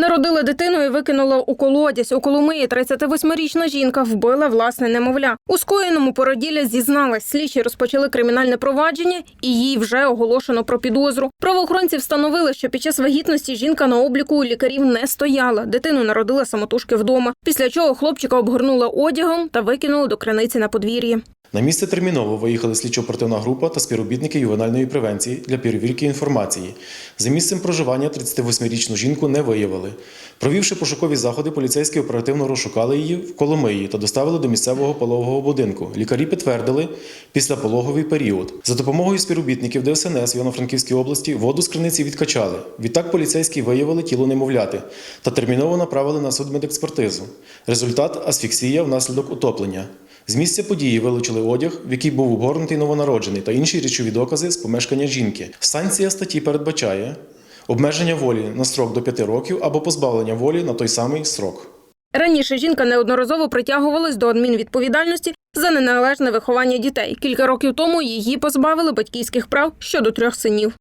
Народила дитину і викинула у колодязь. У Коломиї 38-річна жінка вбила власне немовля. У скоєному породілля зізналась. Слідчі розпочали кримінальне провадження і їй вже оголошено про підозру. Правоохоронці встановили, що під час вагітності жінка на обліку у лікарів не стояла. Дитину народила самотужки вдома. Після чого хлопчика обгорнула одягом та викинула до криниці на подвір'ї. На місце терміново виїхали слідчо-оперативна група та співробітники ювенальної превенції для перевірки інформації. За місцем проживання 38-річну жінку не виявили. Провівши пошукові заходи, поліцейські оперативно розшукали її в Коломиї та доставили до місцевого пологового будинку. Лікарі підтвердили післяпологовий період. За допомогою співробітників ДСНС в Івано-Франківській області воду з криниці відкачали. Відтак поліцейські виявили тіло немовляти та терміново направили на судмедекспертизу. Результат асфіксія внаслідок утоплення. З місця події вилучили одяг, в який був обгорнутий новонароджений, та інші речові докази з помешкання жінки. Санкція статті передбачає обмеження волі на строк до 5 років або позбавлення волі на той самий срок. Раніше жінка неодноразово притягувалась до адмінвідповідальності за неналежне виховання дітей. Кілька років тому її позбавили батьківських прав щодо трьох синів.